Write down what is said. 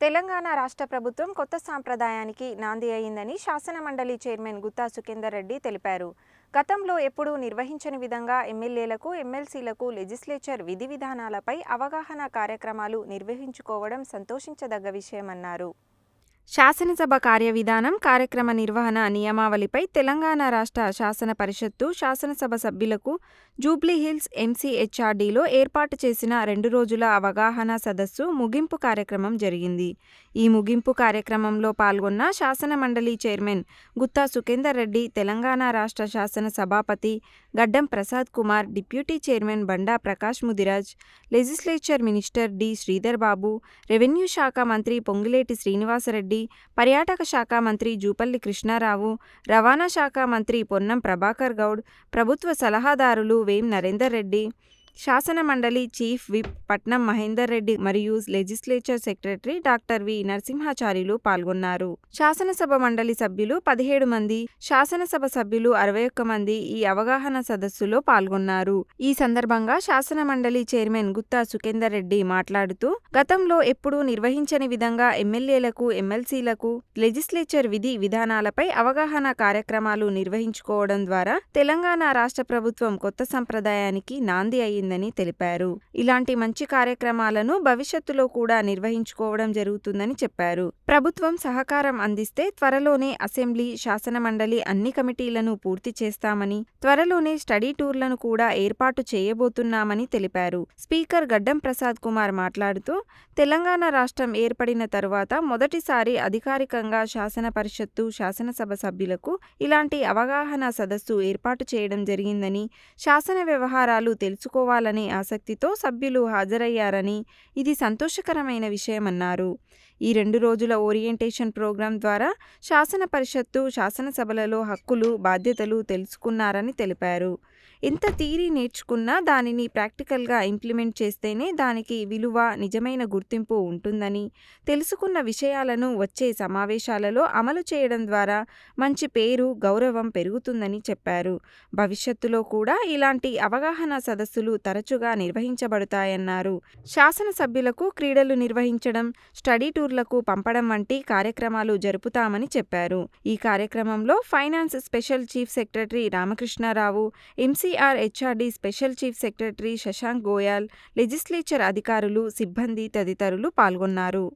తెలంగాణ రాష్ట్ర ప్రభుత్వం కొత్త సాంప్రదాయానికి నాంది అయిందని శాసనమండలి చైర్మన్ గుత్తా సుఖేందర్ రెడ్డి తెలిపారు. గతంలో ఎప్పుడూ నిర్వహించని విధంగా ఎమ్మెల్యేలకు ఎమ్మెల్సీలకు లెజిస్లేచర్ విధి విధానాలపై అవగాహన కార్యక్రమాలు నిర్వహించుకోవడం సంతోషించదగ్గ విషయమన్నారు. శాసనసభ కార్యవిధానం కార్యక్రమ నిర్వహణ నియమావళిపై తెలంగాణ రాష్ట్ర శాసన పరిషత్తు శాసనసభ సభ్యులకు జూబ్లీహిల్స్ ఎంసీహెచ్ఆర్డీలో ఏర్పాటు చేసిన రెండు రోజుల అవగాహన సదస్సు ముగింపు కార్యక్రమం జరిగింది. ఈ ముగింపు కార్యక్రమంలో పాల్గొన్న శాసన మండలి చైర్మన్ గుత్తా సుఖేందర్ రెడ్డి తెలంగాణ రాష్ట్ర శాసన సభాపతి Gaddam Prasad Kumar deputy chairman Banda Prakash Mudiraj legislature minister D Sridhar Babu revenue శాఖ మంత్రి పొంగిలేటి శ్రీనివాసరెడ్డి పర్యాటక శాఖ మంత్రి జూపల్లి కృష్ణారావు రవాణా శాఖ మంత్రి పొన్నం ప్రభాకర్ గౌడ్ ప్రభుత్వ సలహాదారులు వేం నరేందర్ రెడ్డి శాసనమండలి చీఫ్ విప్ పట్నం మహేందర్ రెడ్డి మరియు legislature secretary doctor V Narasimhacharyulu పాల్గొన్నారు. శాసనసభ మండలి సభ్యులు పదిహేడు మంది శాసనసభ సభ్యులు అరవై ఒక్క మంది ఈ అవగాహన సదస్సులో పాల్గొన్నారు. ఈ సందర్భంగా శాసనమండలి చైర్మన్ గుత్తా సుఖేందర్ రెడ్డి మాట్లాడుతూ గతంలో ఎప్పుడూ నిర్వహించని విధంగా ఎమ్మెల్యేలకు ఎమ్మెల్సీలకు లెజిస్లేచర్ విధి విధానాలపై అవగాహన కార్యక్రమాలు నిర్వహించుకోవడం ద్వారా తెలంగాణ రాష్ట్ర ప్రభుత్వం కొత్త సంప్రదాయానికి నాంది అయింది. జరిగిందని తెలిపారు. ఇలాంటి మంచి కార్యక్రమాలను భవిష్యత్తులో కూడా నిర్వహించుకోవడం జరుగుతుందని చెప్పారు. ప్రభుత్వం సహకారం అందిస్తే త్వరలోనే అసెంబ్లీ శాసన మండలి అన్ని కమిటీలను పూర్తి చేస్తామని త్వరలోనే స్టడీ టూర్లను కూడా ఏర్పాటు చేయబోతున్నామని తెలిపారు. స్పీకర్ గడ్డం ప్రసాద్ కుమార్ మాట్లాడుతూ తెలంగాణ రాష్ట్రం ఏర్పడిన తరువాత మొదటిసారి అధికారికంగా శాసన పరిషత్తు శాసనసభ సభ్యులకు ఇలాంటి అవగాహన సదస్సు ఏర్పాటు చేయడం జరిగిందని శాసన వ్యవహారాలు తెలుసుకోవాలనే ఆసక్తితో సభ్యులు హాజరయ్యారని ఇది సంతోషకరమైన విషయమన్నారు. ఈ రెండు రోజుల ఓరియంటేషన్ ప్రోగ్రాం ద్వారా శాసన పరిషత్తు శాసనసభలలో హక్కులు బాధ్యతలు తెలుసుకున్నారని తెలిపారు. ఎంత థీరీ నేర్చుకున్నా దానిని ప్రాక్టికల్గా ఇంప్లిమెంట్ చేస్తేనే దానికి విలువ నిజమైన గుర్తింపు ఉంటుందని తెలుసుకున్న విషయాలను వచ్చే సమావేశాలలో అమలు చేయడం ద్వారా మంచి పేరు గౌరవం పెరుగుతుందని చెప్పారు. భవిష్యత్తులో కూడా ఇలాంటి అవగాహన సదస్సులు తరచుగా నిర్వహించబడతాయన్నారు. శాసనసభ్యులకు క్రీడలు నిర్వహించడం స్టడీ పల్లెటూర్లకు పంపడం వంటి కార్యక్రమాలు జరుపుతామని చెప్పారు. ఈ కార్యక్రమంలో finance special chief secretary Ramakrishna Rao MCR HRD special chief secretary Shashank Goyal legislature అధికారులు సిబ్బంది తదితరులు పాల్గొన్నారు.